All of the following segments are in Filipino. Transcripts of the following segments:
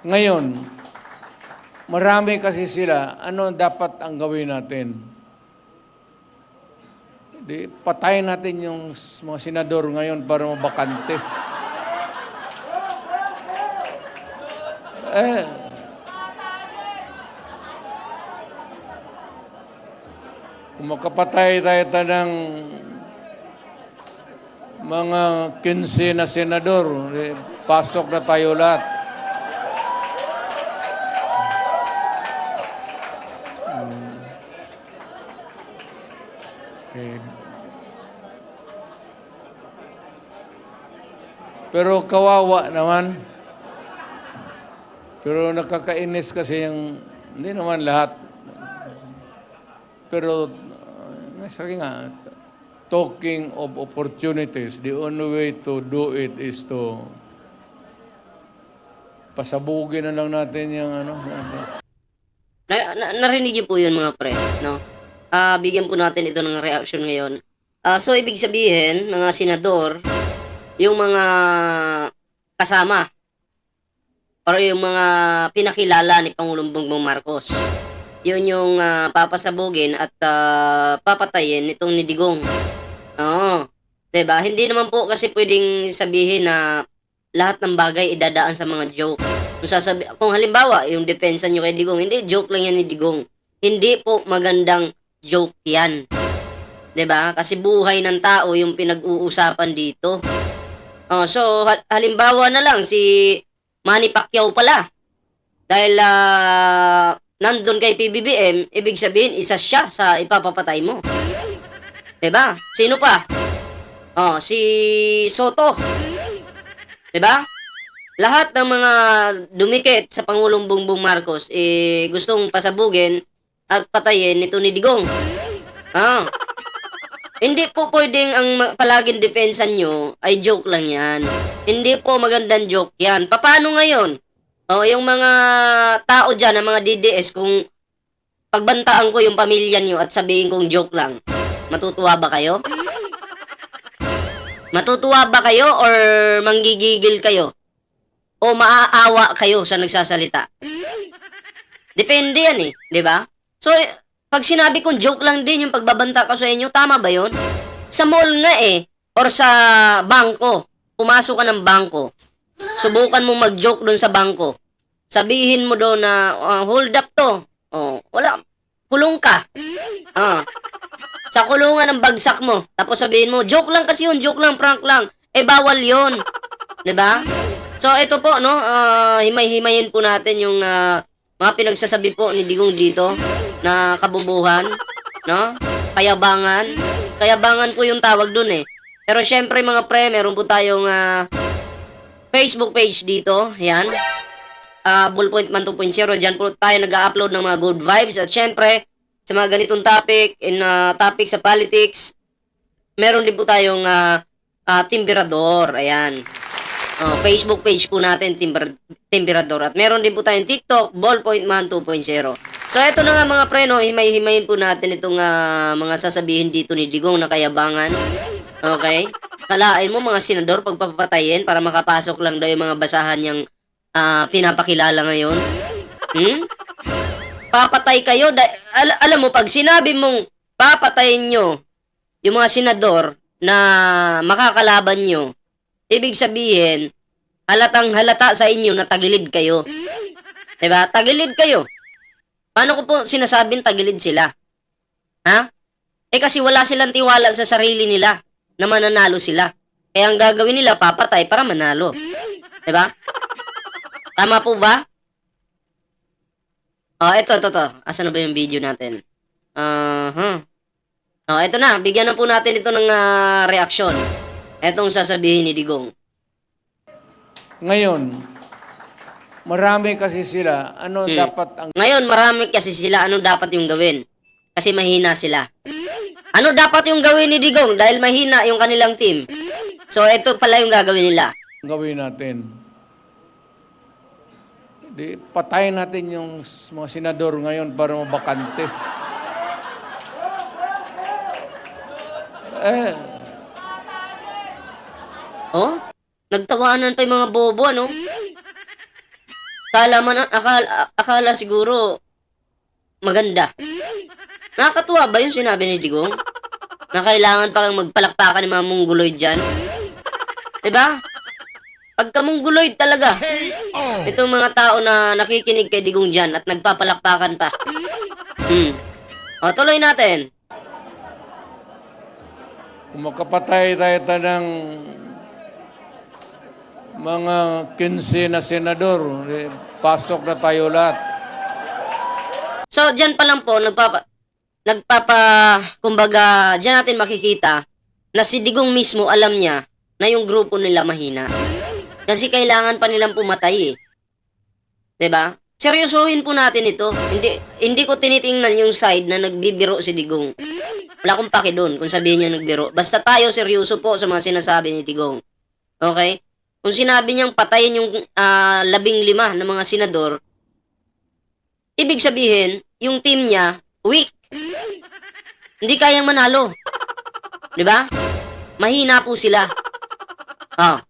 Ngayon, marami kasi sila, ano dapat ang gawin natin? Di, patayin natin yung mga senador ngayon para mabakante. Eh, kung makapatay tayo ta ng mga 15 na senador, eh, pasok na tayo lahat. Pero kawawa naman. Pero nakakainis kasi yung, hindi naman lahat. Pero, uh, sabi nga, talking of opportunities, the only way to do it is to pasabugin na lang natin yung ano. Na, na, narinig niyo po yun mga pre, no? Ah, bigyan po natin ito ng reaction ngayon. Ah, so ibig sabihin, mga senador, yung mga kasama or yung mga pinakilala ni Pangulong Bongbong Marcos. Yun yung ah, papasabugin at ah, papatayin nitong ni Digong. Oo. 'Di ba? Hindi naman po kasi pwedeng sabihin na lahat ng bagay idadaan sa mga joke. Kung, sasabi, kung halimbawa, yung depensa nyo kay Digong, hindi, joke lang yan ni Digong. Hindi po magandang joke yan. 'Di ba? Kasi buhay ng tao yung pinag-uusapan dito. Oh, so, hal- halimbawa na lang, si Manny Pacquiao pala. Dahil ah, nandun kay PBBM, ibig sabihin, isa siya sa ipapapatay mo. 'Di ba? Sino pa? Oh, si Soto. 'Di ba? Lahat ng mga dumikit sa Pangulong Bongbong Marcos eh gustong pasabugin at patayin nito ni Digong. Ah. Hindi po pwedeng ang palaging depensa nyo ay joke lang yan. Hindi po magandang joke yan. Paano ngayon? O, yung mga tao dyan, ang mga DDS, kung pagbantaan ko yung pamilya nyo at sabihin kong joke lang, matutuwa ba kayo? Matutuwa ba kayo or manggigigil kayo? O maaawa kayo sa nagsasalita? Depende yan eh, di ba? So, pag sinabi kong joke lang din yung pagbabanta ko sa inyo, tama ba yon? Sa mall nga eh, or sa bangko, pumasok ka ng bangko, subukan mo mag-joke doon sa bangko. Sabihin mo doon na, "Ah, hold up to. Oh, wala, kulong ka. Ah. Sa kulungan ng bagsak mo. Tapos sabihin mo, joke lang kasi yun, joke lang, prank lang. Eh, bawal yun. ba? So, ito po, no, ah, himay-himayin po natin yung ah, mga pinagsasabi po ni Digong dito na kabubuhan, no? Kayabangan. Kayabangan po yung tawag dun eh. Pero syempre mga pre, meron po tayong ah, Facebook page dito. Yan. Ah, Bullpoint Man 2.0. Diyan po tayo nag-upload ng mga good vibes. At syempre, sa mga ganitong topic, in ah, topic sa politics, meron din po tayong ah, ah, Timberador. Ayan. Oh, Facebook page po natin, Timber, Timberador. At meron din po tayong TikTok, Ballpoint Man 2.0. So, ito na nga mga pre, no, himay-himayin po natin itong ah, mga sasabihin dito ni Digong na kayabangan. Okay? Kalain mo mga senador pagpapatayin para makapasok lang daw yung mga basahan niyang ah, pinapakilala ngayon. Hmm? Papatay kayo. Al- alam mo, pag sinabi mong papatayin nyo yung mga senador na makakalaban nyo, ibig sabihin, halatang halata sa inyo na tagilid kayo. 'Di ba? Tagilid kayo. Paano ko po sinasabing tagilid sila? Ha? Eh kasi wala silang tiwala sa sarili nila na mananalo sila. Kaya ang gagawin nila, papatay para manalo. 'Di ba? Tama po ba? Oh, ito, ito, ito. Asan na ba yung video natin? Aha. Oh, ito na. Bigyan na po natin ito ng ah, reaksyon. Etong sasabihin ni Digong. Ngayon, marami kasi sila, ano Hmm. dapat ang Ngayon, marami kasi sila ano dapat yung gawin. Kasi mahina sila. Ano dapat yung gawin ni Digong dahil mahina yung kanilang team? So, ito pala yung gagawin nila. gawin natin? Di, patayin natin yung mga senador ngayon para mabakante. Eh, Oh? Nagtawanan pa yung mga bobo, ano? Kala man, akala, akala siguro maganda. Nakakatuwa ba yung sinabi ni Digong? Na kailangan pa kang magpalakpakan ng mga mongoloid dyan? Diba? Pagka mongoloid talaga, itong mga tao na nakikinig kay Digong dyan at nagpapalakpakan pa. Hmm. O, tuloy natin. Kung makapatay tayo ta ng mga 15 na senador, eh, pasok na tayo lahat. So, dyan pa lang po, nagpapa, nagpapa, kumbaga, dyan natin makikita na si Digong mismo alam niya na yung grupo nila mahina. Kasi kailangan pa nilang pumatay eh. ba? Seryosohin po natin ito. Hindi hindi ko tinitingnan yung side na nagbibiro si Digong. Wala akong paki doon kung sabihin niya nagbiro. Basta tayo seryoso po sa mga sinasabi ni Digong. Okay? Kung sinabi niyang patayin yung ah, labing lima ng mga senador, ibig sabihin, yung team niya, weak. Hindi kayang manalo. Di ba? Mahina po sila. Ah.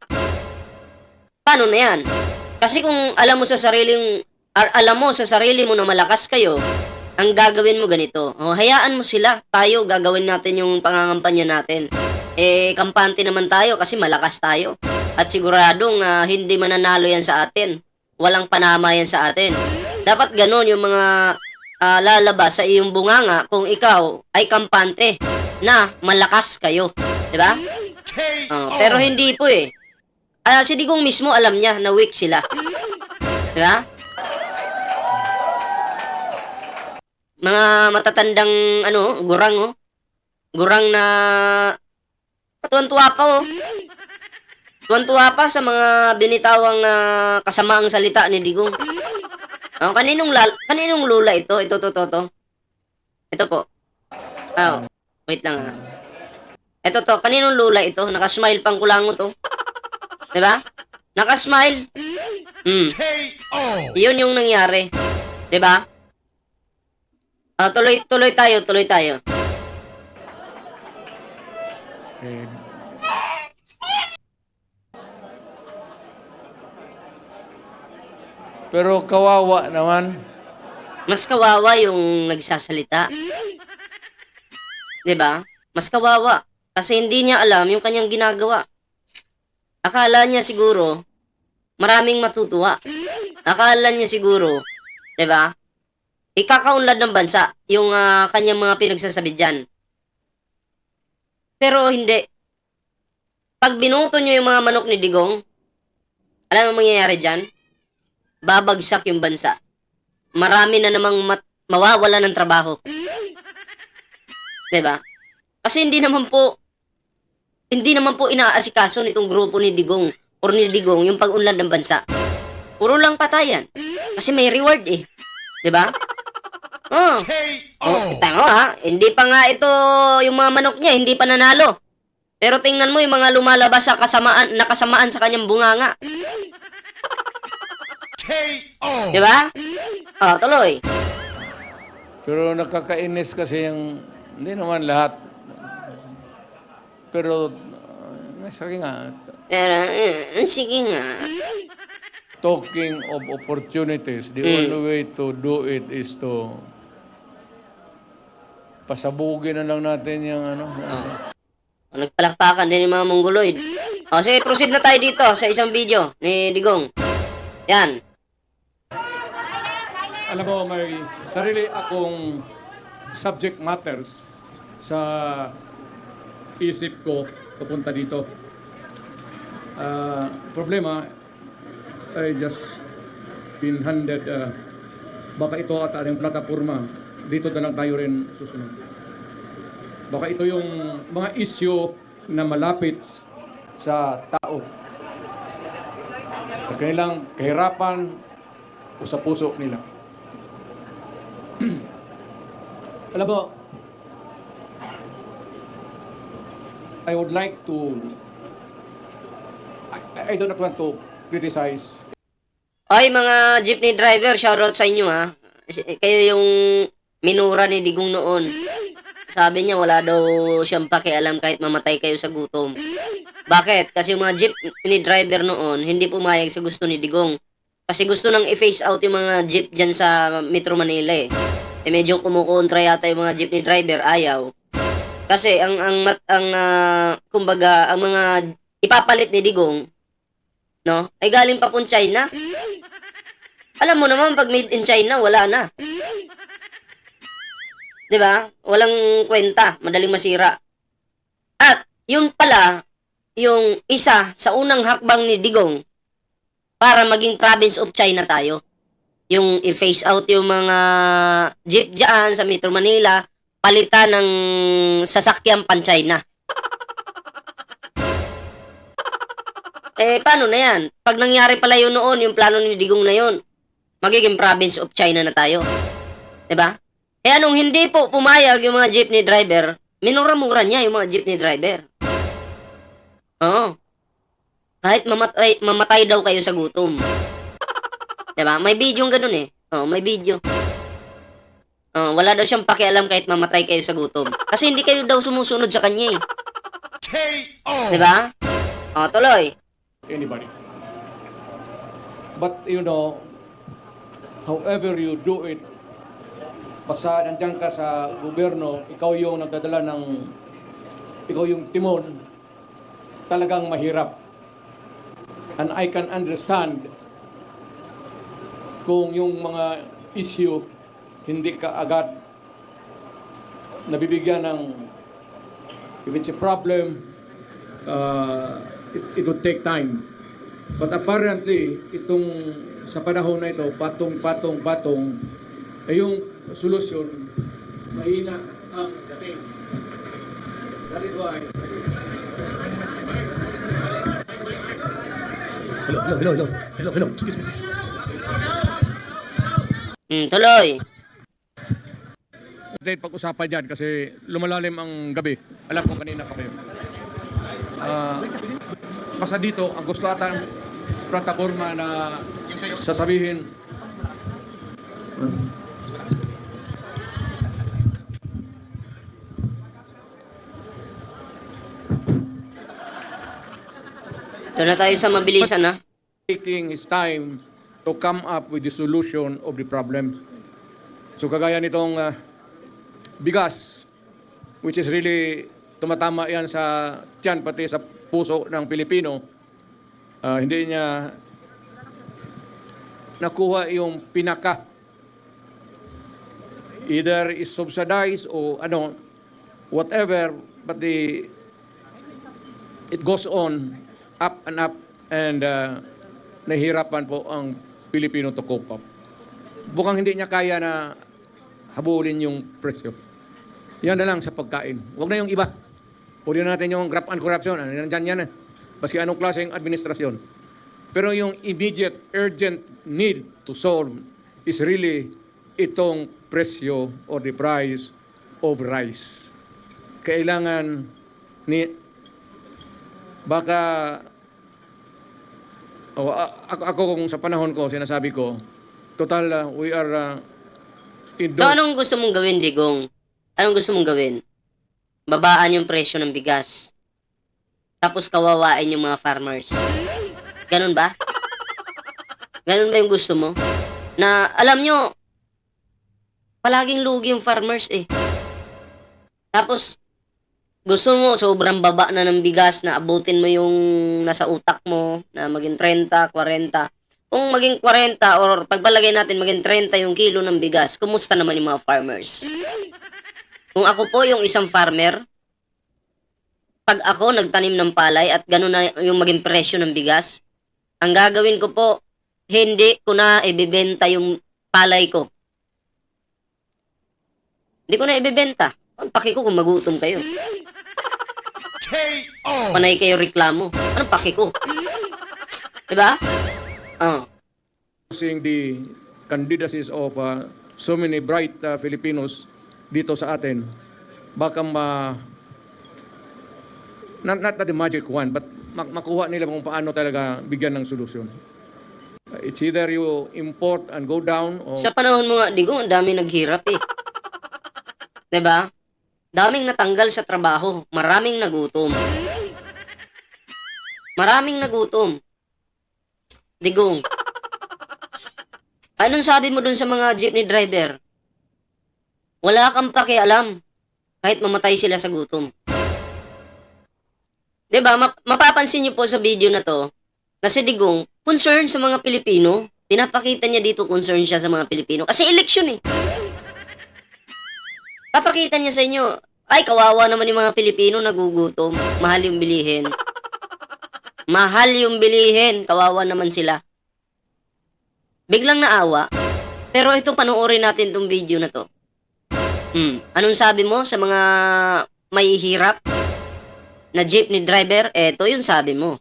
Paano na yan? Kasi kung alam mo sa sariling, ar- alam mo sa sarili mo na malakas kayo, ang gagawin mo ganito. O, hayaan mo sila. Tayo, gagawin natin yung pangangampanya natin. Eh, kampante naman tayo kasi malakas tayo. At siguradong ah, hindi mananalo yan sa atin. Walang panama yan sa atin. Dapat ganon yung mga ah, lalabas sa iyong bunganga kung ikaw ay kampante na malakas kayo. Di ba? Oh, pero hindi po eh. Ah, si Digong mismo alam niya na weak sila. Di ba? Mga matatandang ano, gurang oh. Gurang na katuwan-tuwa pa oh. Tuwan-tuwa pa sa mga binitawang ah, kasamaang salita ni Digong. Oh, kaninong lal kaninong lula ito? Ito to to to. Ito po. Oh, wait lang ah. Ito to, kaninong lula ito? Nakasmile pang kulango to. 'Di ba? Nakasmile. Hmm. Yun yung nangyari. 'Di ba? Ah, tuloy tuloy tayo, tuloy tayo. Eh, pero kawawa naman. Mas kawawa yung nagsasalita. 'Di ba? Mas kawawa kasi hindi niya alam yung kanyang ginagawa. Akala niya siguro maraming matutuwa. Akala niya siguro, 'di ba? Ikakaunlad ng bansa yung ah, kanyang mga pinagsasabi diyan. Pero hindi. Pag binuto niyo yung mga manok ni Digong, alam mo mangyayari diyan? Babagsak yung bansa marami na namang mat- mawawala ng trabaho. 'Di ba? Kasi hindi naman po hindi naman po inaasikaso nitong grupo ni Digong or ni Digong yung pag-unlad ng bansa. Puro lang patayan. Kasi may reward eh. 'Di ba? Oh. Oh, tango ha, hindi pa nga ito yung mga manok niya, hindi pa nanalo. Pero tingnan mo yung mga lumalabas sa kasamaan, nakasamaan sa kanyang bunganga. Di ba? Oh, tuloy. Pero nakakainis kasi yung, hindi naman lahat. Pero, uh, sabi nga, Pero, eh, sige nga. talking of opportunities, the Mm. only way to do it is to pasabugin na lang natin yung ano. O, nagpalakpakan din yung mga mongoloid. O, sige, proceed na tayo dito sa isang video ni Digong. Yan. Alam mo, may sarili akong subject matters sa isip ko papunta dito. Ah, problema, I just been handed, ah, baka ito at ating plataforma, dito na lang tayo rin susunod. Baka ito yung mga issue na malapit sa tao. Sa kanilang kahirapan o sa puso nila. Alam mo, I would like to, I, I do want to criticize Oy, mga jeepney driver, shoutout sa inyo ha. Kayo yung minura ni Digong noon. Sabi niya wala daw siyang pakialam kahit mamatay kayo sa gutom. Bakit? Kasi yung mga jeepney driver noon, hindi pumayag sa gusto ni Digong. Kasi gusto nang i-phase out yung mga jeep dyan sa Metro Manila eh. Eh medyo kumukontra yata yung mga jeepney driver, ayaw. Kasi ang ang ang ah, kumbaga ang mga ipapalit ni Digong no? Ay galing pa pong China. Alam mo naman pag made in China, wala na. 'Di ba? Walang kwenta, madaling masira. At yun pala yung isa sa unang hakbang ni Digong para maging province of China tayo. Yung i-phase out yung mga jeep dyan sa Metro Manila, palitan ng sasakyan pan-China. Eh, paano na yan? Pag nangyari pala yun noon, yung plano ni Digong na yun, magiging province of China na tayo. ba? Eh anong hindi po pumayag yung mga jeepney driver, minura-mura niya yung mga jeepney driver. Oo. Kahit mamatay, mamatay daw kayo sa gutom. 'Di ba? May video yung ganun eh. Oo, may video. Oh, wala daw siyang pakialam kahit mamatay kayo sa gutom. Kasi hindi kayo daw sumusunod sa kanya eh. KO! 'Di ba? Oh, tuloy. anybody. But you know, however you do it, basta nandiyan ka sa gobyerno, ikaw yung nagdadala ng, ikaw yung timon, talagang mahirap. And I can understand kung yung mga issue hindi ka agad nabibigyan ng if it's a problem uh, it, it would take time. But apparently itong sa panahon na ito patong patong patong ay yung solusyon mahina ang dating. That is why Hello, hello, hello, hello, hello, hello, excuse me. Hmm, tuloy. natin pag-usapan dyan kasi lumalalim ang gabi. Alam ko kanina pa kayo. Ah, basta dito, ang gusto ata ng plataforma na sasabihin. Doon na tayo sa mabilisan ha. taking his time to come up with the solution of the problem. So kagaya nitong ah, bigas, which is really tumatama yan sa tiyan pati sa puso ng Pilipino, ah, hindi niya nakuha yung pinaka either is subsidized o ano whatever but the it goes on up and up and uh, nahihirapan po ang Pilipino to cope up. Bukang hindi niya kaya na habulin yung presyo. Yan na lang sa pagkain. Huwag na yung iba. Na natin yung graft and corruption. Ano, Nandyan yan eh. Baski anong klaseng administrasyon. Pero yung immediate, urgent need to solve is really itong presyo or the price of rice. Kailangan ni baka oh, a- ako, ako kung sa panahon ko sinasabi ko total uh, we are uh, in So those- anong gusto mong gawin, Digong? Anong gusto mong gawin? Babaan yung presyo ng bigas. Tapos kawawain yung mga farmers. Ganun ba? Ganun ba yung gusto mo? Na, alam nyo, palaging lugi yung farmers eh. Tapos, gusto mo sobrang baba na ng bigas na abutin mo yung nasa utak mo na maging 30, 40. Kung maging 40 or pagpalagay natin maging 30 yung kilo ng bigas, kumusta naman yung mga farmers? Kung ako po yung isang farmer, pag ako nagtanim ng palay at gano'n na yung maging presyo ng bigas, ang gagawin ko po, hindi ko na ibibenta yung palay ko. Hindi ko na ibibenta. Ang paki ko kung magutom kayo. KO! Panay kayo reklamo. Anong paki ko? Diba? Oh. seeing the candidacies of uh, so many bright uh, Filipinos dito sa atin, baka ma not, not the magic one, but mak- makuha nila kung paano talaga bigyan ng solusyon. Uh, It's either you import and go down or Sa panahon mo nga, Digo, ang dami naghirap eh. 'Di ba? Daming natanggal sa trabaho, maraming nagutom. Maraming nagutom. Digong. Anong sabi mo dun sa mga jeepney driver? Wala kang pakialam. Kahit mamatay sila sa gutom. 'Di ba? Ma- mapapansin niyo po sa video na to na si Digong concern sa mga Pilipino. Pinapakita niya dito concern siya sa mga Pilipino kasi election eh. Papakita niya sa inyo, ay kawawa naman yung mga Pilipino nagugutom. Mahal yung bilihin. Mahal yung bilihin. Kawawa naman sila. Biglang naawa. Pero ito panoorin natin tong video na to. Hmm. Anong sabi mo sa mga may hirap na jeepney driver? Eto yung sabi mo.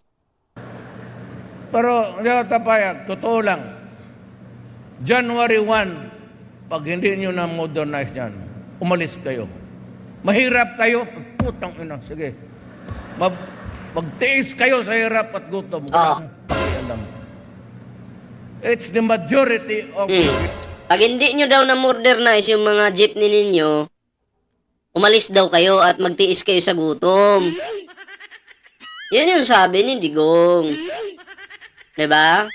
Pero hindi ako tapayag, totoo lang. January 1, pag hindi nyo na modernize yan, umalis kayo. Mahirap kayo, putang ina, sige. Mag, magtiis kayo sa hirap at gutom. Ah. It's the majority of Hmm. Pag hindi nyo daw na-modernize yung mga jeepney ninyo, umalis daw kayo at magtiis kayo sa gutom. Yan yung sabi ni Digong. 'Di ba?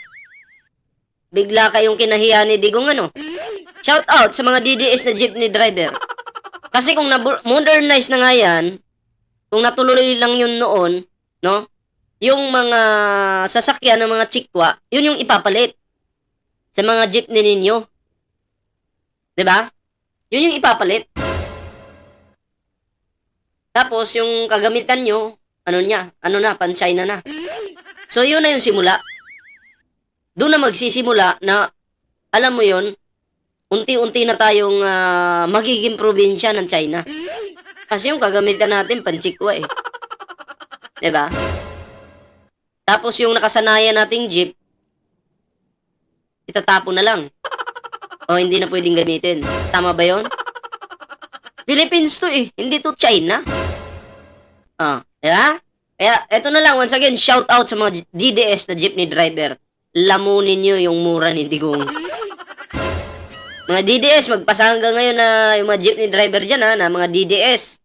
Bigla kayong kinahiya ni Digong ano? Shout out sa mga DDS na jeepney driver. Kasi kung na-modernize na nga yan, kung natuloy lang yun noon, no? Yung mga sasakyan ng mga chikwa, yun yung ipapalit sa mga jeepney ninyo. 'Di ba? Yun yung ipapalit. Tapos yung kagamitan nyo, ano niya, ano na, pan-China na. So yun na yung simula. Doon na magsisimula na, alam mo yun, unti-unti na tayong ah, magiging probinsya ng China. Kasi yung kagamitan natin, panchikwa eh. 'Di ba? Tapos yung nakasanayan nating jeep, itatapon na lang. O hindi na pwedeng gamitin. Tama ba yon? Philippines to eh. Hindi to China. Ah, yeah? Kaya, eto na lang, once again, shout out sa mga DDS na jeepney driver. Lamunin nyo yung mura ni Digong. Mga DDS, magpasa hanggang ngayon na yung mga jeepney driver dyan ha, na mga DDS.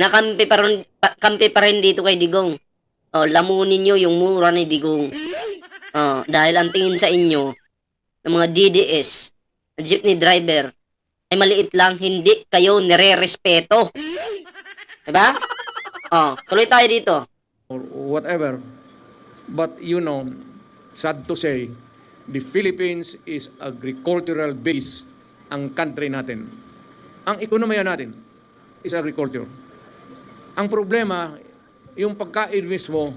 Na kampi pa rin, pa- kampi pa rin dito kay Digong. Oh, lamunin nyo yung mura ni Digong. Oh, dahil ang tingin sa inyo, ng mga DDS, jeepney driver, ay maliit lang, hindi kayo nire-respeto. Diba? Oh, tuloy tayo dito. or whatever. But you know, sad to say, the Philippines is agricultural based ang country natin. Ang ekonomiya natin is agriculture. Ang problema, yung pagkain mismo,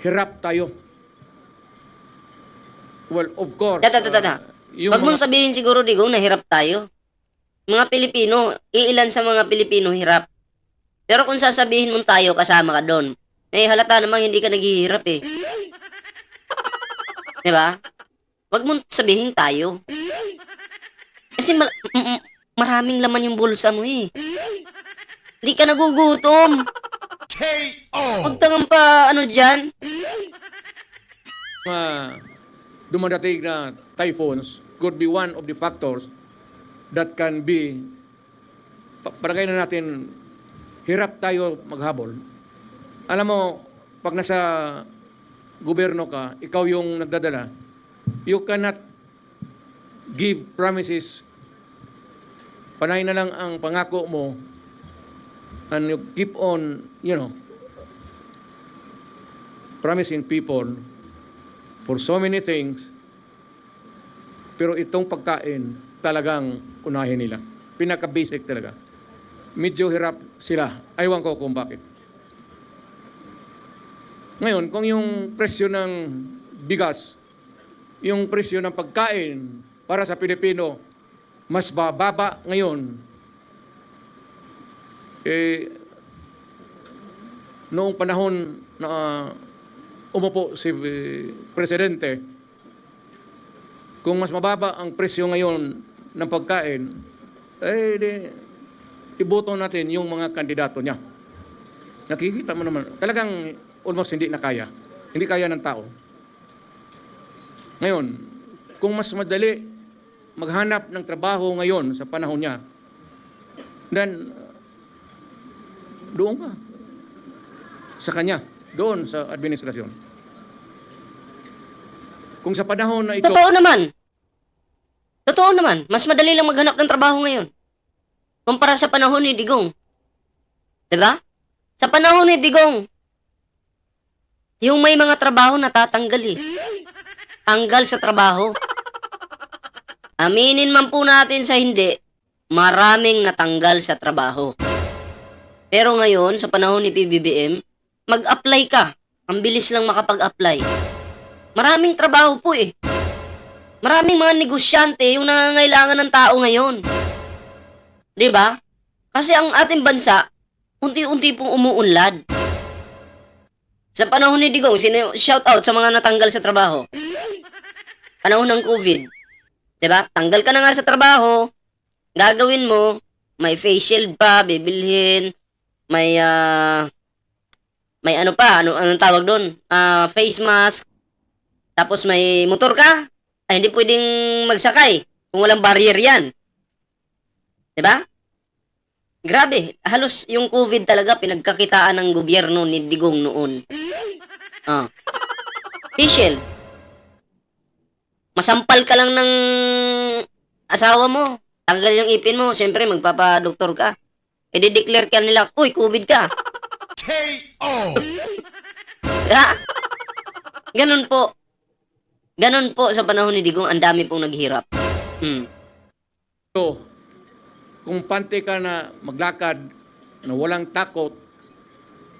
hirap tayo. Well, of course. Tata, tata, tata. uh, Wag mong mga- sabihin siguro, Digong, na hirap tayo. Mga Pilipino, iilan sa mga Pilipino hirap. Pero kung sasabihin mong tayo, kasama ka doon. Eh, halata namang hindi ka naghihirap eh. Di ba? Wag mong sabihin tayo. Kasi mal- m- m- maraming laman yung bulsa mo eh. Hindi ka nagugutom. KO! Huwag tangang pa, ano dyan. mga dumadating na typhoons could be one of the factors that can be pa- paragay na natin hirap tayo maghabol. Alam mo, pag nasa gobyerno ka, ikaw yung nagdadala, you cannot give promises. Panay na lang ang pangako mo and you keep on, you know, promising people for so many things, pero itong pagkain talagang unahin nila. Pinaka-basic talaga. Medyo hirap sila. Aywan ko kung bakit. Ngayon, kung yung presyo ng bigas, yung presyo ng pagkain para sa Pilipino, mas bababa ngayon, eh, noong panahon na umupo si eh, Presidente, kung mas mababa ang presyo ngayon ng pagkain, eh, di, iboto natin yung mga kandidato niya. Nakikita mo naman, talagang almost hindi na kaya. Hindi kaya ng tao. Ngayon, kung mas madali maghanap ng trabaho ngayon sa panahon niya, then, doon ka. Sa kanya, doon sa administrasyon. Kung sa panahon na ito, Totoo naman. Totoo naman, mas madali lang maghanap ng trabaho ngayon. Kumpara sa panahon ni Digong. 'Di ba? Sa panahon ni Digong, yung may mga trabaho natatanggal eh. Tanggal sa trabaho. Aminin man po natin sa hindi, maraming natanggal sa trabaho. Pero ngayon, sa panahon ni PBBM, mag-apply ka. Ang bilis lang makapag-apply. Maraming trabaho po eh. Maraming mga negosyante yung nangangailangan ng tao ngayon. 'Di ba? Kasi ang ating bansa, unti-unti pong umuunlad. Sa panahon ni Digong, sino shout out sa mga natanggal sa trabaho? Panahon ng COVID. Ba? Tanggal ka na nga sa trabaho. Gagawin mo, may face shield pa, bibilhin, may ah may ano pa, ano anong tawag doon? Ah, face mask. Tapos may motor ka, ay hindi pwedeng magsakay kung walang barrier 'yan. 'Di ba? Grabe, halos yung COVID talaga pinagkakitaan ng gobyerno ni Digong noon. Ah. Fischel. Masampal ka lang ng asawa mo. Tanggal yung ipin mo, siyempre magpapa-doktor ka. E declare ka nila, uy, COVID ka. KO! Ha? Ganun po. Ganun po sa panahon ni Digong, ang dami pong naghirap. Hmm. So, kung pante ka na maglakad, na walang takot,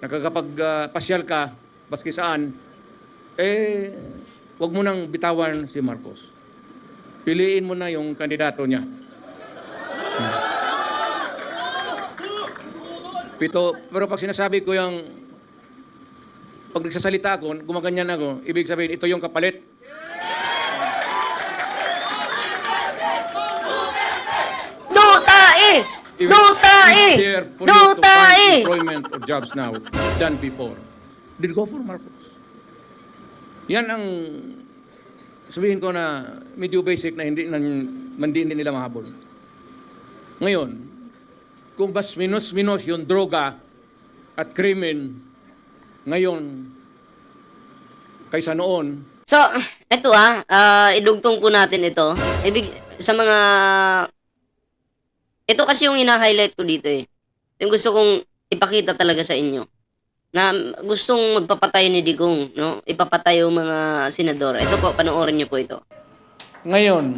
nakakapag-pasyal ka, baski saan, eh, wag mo nang bitawan si Marcos. Piliin mo na yung kandidato niya. Pito, pero pag sinasabi ko yung pag nagsasalita ako, gumaganyan ako, ibig sabihin, ito yung kapalit. For you to find Dutae! employment or jobs now than before. Did go for Marcos. Yan ang sabihin ko na medyo basic na hindi, na, hindi, nila mahabol. Ngayon, kung bas minus-minus yung droga at krimen ngayon kaysa noon, So, eto ah, ah, idugtong po natin ito. Ibig, sa mga, ito kasi yung ina-highlight ko dito eh. Yung gusto kong ipakita talaga sa inyo. Na gustong magpapatay ni Digong, no? Ipapatay yung mga senador. Ito po, panoorin niyo po ito. ngayon,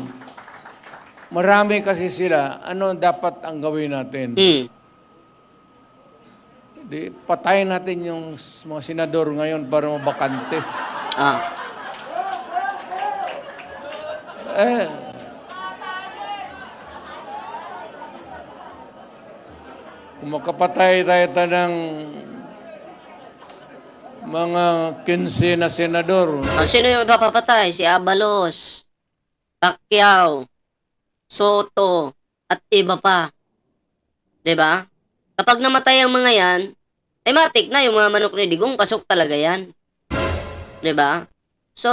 marami kasi sila, ano dapat ang gawin natin? Hmm. Di, patayin natin yung mga senador ngayon para mabakante. Ah. Eh, kung makapatay tayo ta ng mga 15 na senador, Ah, sino yung ipapapatay? Si Abalos, Pacquiao, Soto, at iba pa. 'Di ba? Kapag namatay ang mga yan, ay matik na yung mga manok ni Digong, pasok talaga yan. 'Di ba? So,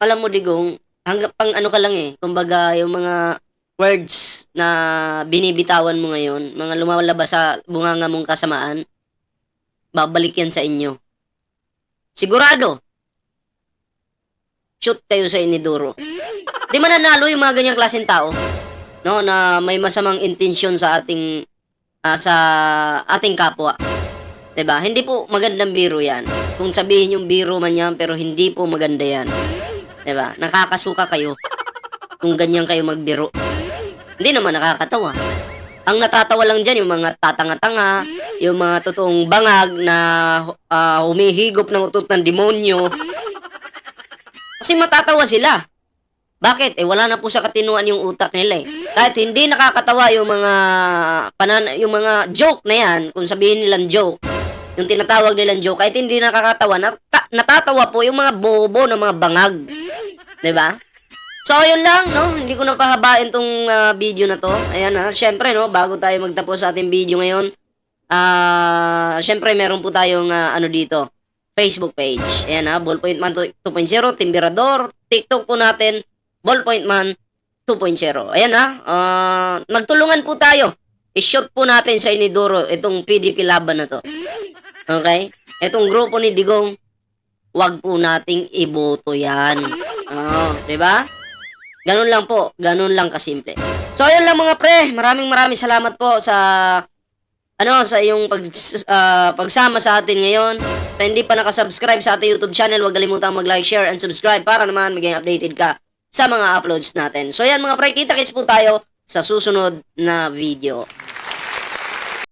alam mo Digong, hanggang pang ano ka lang eh, kumbaga yung mga words na binibitawan mo ngayon, mga lumalabas sa bunganga mong kasamaan, babalik yan sa inyo. Sigurado, shoot kayo sa iniduro. Di mananalo yung mga ganyang klaseng tao. No, na may masamang intensyon sa ating ah, sa ating kapwa. 'Di ba? Hindi po magandang biro 'yan. Kung sabihin yung biro man 'yan, pero hindi po maganda 'yan. 'Di ba? Nakakasuka kayo kung ganyan kayo magbiro. Hindi naman nakakatawa. Ang natatawa lang dyan, yung mga tatanga-tanga, yung mga totoong bangag na ah, humihigop ng utot ng demonyo. Kasi matatawa sila. Bakit? Eh wala na po sa katinuan yung utak nila eh. Kahit hindi nakakatawa yung mga panan yung mga joke na yan, kung sabihin nilang joke, yung tinatawag nilang joke, kahit hindi nakakatawa, nata- natatawa po yung mga bobo ng mga bangag. 'Di ba? So, yun lang, no? Hindi ko na pahabain tong ah, video na to. Ayan na, syempre, no? Bago tayo magtapos sa ating video ngayon, ah, syempre, meron po tayong, ah, ano dito, Facebook page. Ayan na, Ballpoint Man 2.0, Timberador, TikTok po natin, Ballpoint Man 2.0. Ayan na, ah, magtulungan po tayo. I-shoot po natin sa Inidoro itong PDP laban na to. Okay? Itong grupo ni Digong, wag po nating iboto yan. Oh, di ba? Ganun lang po, ganun lang kasimple. So ayun lang mga pre, maraming maraming salamat po sa ano sa iyong pag ah, pagsama sa atin ngayon. Sa hindi pa nakasubscribe sa ating YouTube channel, huwag kalimutang mag-like, share, and subscribe para naman maging updated ka sa mga uploads natin. So yan mga pre, kita-kits po tayo sa susunod na video.